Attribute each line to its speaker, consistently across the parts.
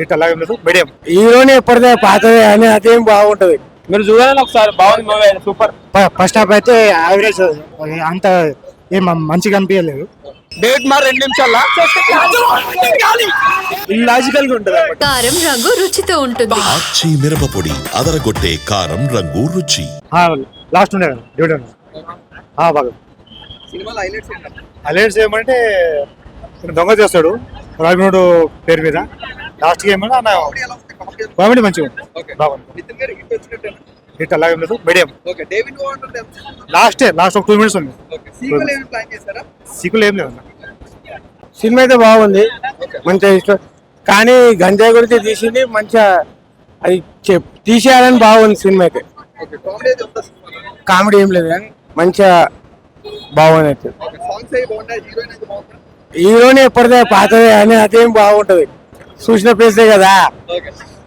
Speaker 1: Hit అలాగే ఉండదు. Medium
Speaker 2: హీరోని ఎప్పటిదే పాతదే అని అదేం బాగుంటది.
Speaker 3: మీరు చూడాలని ఒకసారి బాగుంది మూవీ సూపర్.
Speaker 2: ఫస్ట్ హాఫ్ అయితే యావరేజ్ అంత ఏం మంచిగా అనిపించలేదు.
Speaker 3: డేట్ మార్ రెండు నిమిషాల?
Speaker 1: ఇల్లాజికల్గా ఉంటది
Speaker 4: కారం రంగు రుచితో ఉంటుంది.
Speaker 5: ఆచి మిరపపొడి అదరగొట్టే కారం రంగు రుచి.
Speaker 1: లాస్ట్ ఉండే కదా డివిడెండ్ బాగా. హైలైట్స్ ఏమంటే ఇతను దొంగ చేస్తాడు. రాజమౌడు పేరు మీద. లాస్ట్ గేమ్ కామెడీ మంచిగా ఉంది. బాగుంది. హిట్ అలాగే ఉండదు. మీడియం. లాస్ట్ లాస్ట్ ఒక టూ మినిట్స్ ఉంది. సీకులు ఏం లేదు.
Speaker 2: సినిమా అయితే బాగుంది. మంచిగా ఇష్టం కానీ గంజాయి గురించి తీసింది మంచిగా అది చెప్ తీసేయాలని బాగుంది సినిమా అయితే. కామెడీ ఏం లేదు కానీ మంచిగా బాగుంది అయితే. హీరోని ఎప్పటిదే పాతదే అని అదేం బాగుంటది. చూసిన ప్లేసే కదా?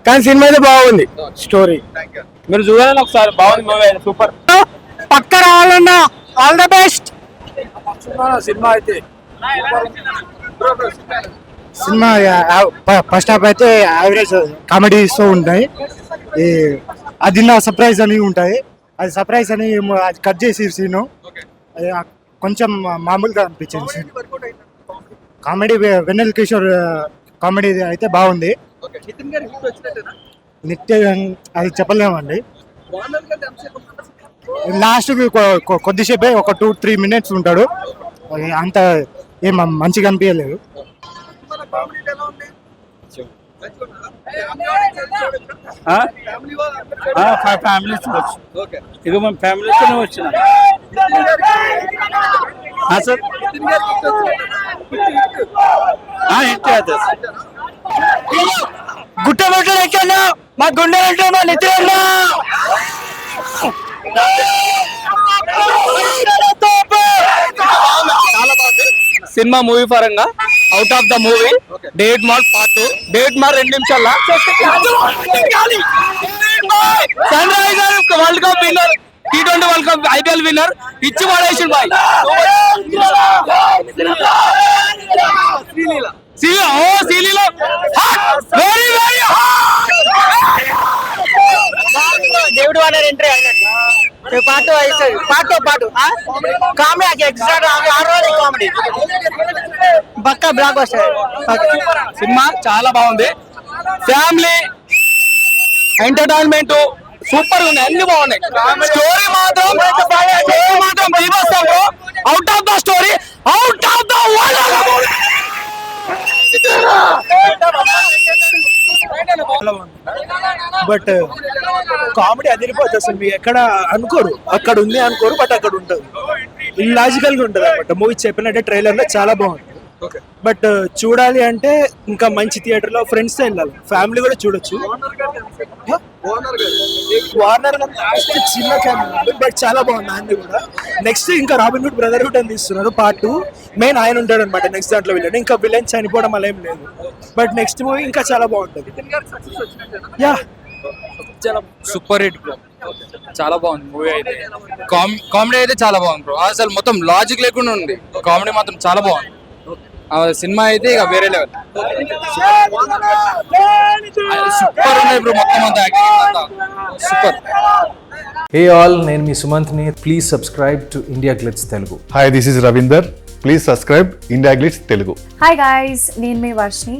Speaker 2: కానీ సినిమా అయితే బాగుంది. స్టోరీ
Speaker 3: మీరు చూడాలని ఒకసారి బాగుంది మూవీ సూపర్
Speaker 2: పక్క రావాలన్నా ఆల్ ద బెస్ట్
Speaker 1: సినిమా అయితే.
Speaker 2: సినిమా ఫస్ట్ హాఫ్ అయితే యావరేజ్ కామెడీస్ ఉంటాయి. ఈ అది నా సర్ప్రైజ్ అని ఉంటాయి. అది సర్ప్రైజ్ అని అది కట్ చేసి సీను. కొంచెం మామూలుగా అనిపించింది scene. Comedy Vennela Kishore comedy అయితే బాగుంది. నిత్య అది చెప్పలేమండి. లాస్ట్ కొద్దిసేపే ఒక టూ త్రీ మినిట్స్ ఉంటాడు. అంత ఏం మంచిగా అనిపించలేదు
Speaker 3: ఫ్యామిలీ చూడొచ్చు ఇక ఫ్యామిలీతోనే వచ్చిన. సార్ ఆ, హిట్ అవుతుంది సార్.
Speaker 2: గుట్ట బట్టలు ఎక్కడా. మా గుండె అంటే మా నిద్ర
Speaker 3: సినిమా మూవీ పరంగా out of the movie David Warner part too David Warner రెండు నిమిషాల? Sun Riser world cup winner T twenty world cup IPL winner ఇచ్చి పడేసి బాయ్ సీలీలా ఓ సీలీలో వెరీ వెరీ
Speaker 2: దేవుడు వాడర్ ఎంట్రీ పాటు పాటు పాటు కామెడీ ఎక్స్ట్రా కామెడీ పక్క బ్లాక్ వస్తాయి
Speaker 3: సినిమా చాలా బాగుంది. ఫ్యామిలీ ఎంటర్టైన్మెంట్ సూపర్ ఉంది అన్ని బాగున్నాయి. స్టోరీ మాత్రం స్టోరీ మాత్రం బీభత్సం out of the story out of the world
Speaker 1: but comedy అదిరిపోతుంది అసలు. మీరు ఎక్కడ అనుకోరు. అక్కడ ఉంది అనుకోరు బట్ అక్కడ ఉంటుంది. ఇల్లాజికల్గా ఉంటుంది అనమాట మూవీ చెప్పినట్టే ట్రైలర్లో చాలా బాగుంది. బట్ చూడాలి అంటే ఇంకా మంచి థియేటర్లో ఫ్రెండ్స్తో వెళ్ళాలి. ఫ్యామిలీ కూడా చూడొచ్చు. వార్నర్ లాస్ట్ చిన్న కెమెరా బట్ చాలా బాగుంది ఆయన కూడా. నెక్స్ట్ ఇంకా రాబిన్ హుడ్ బ్రదర్ హుడ్ అని తీస్తున్నారు పార్ట్ టూ మెయిన్ ఆయన ఉంటాడు అనమాట నెక్స్ట్ దాంట్లో విలన్ ఇంకా విలన్ చనిపోవడం అలా ఏం లేదు. బట్ నెక్స్ట్ మూవీ ఇంకా చాలా బాగుంటుంది. యా
Speaker 3: చాలా సూపర్ హిట్ బ్రో చాలా బాగుంది మూవీ అయితే. కామెడీ అయితే చాలా బాగుంది బ్రో అసలు మొత్తం లాజిక్ లేకుండా ఉంది. కామెడీ మాత్రం చాలా బాగుంది. ఆ సినిమా అయితే ఇక వేరే లెవెల్ సూపర్ ఉన్నాయి బ్రో మొత్తం అంతా యాక్టింగ్ అంతా. సూపర్
Speaker 6: హే ఆల్ నేను మీ సుమంత్ని. Please subscribe to India Glitz Telugu
Speaker 7: hi this is Ravinder please subscribe India Glitz Telugu
Speaker 8: hi guys నేను మీ Varshini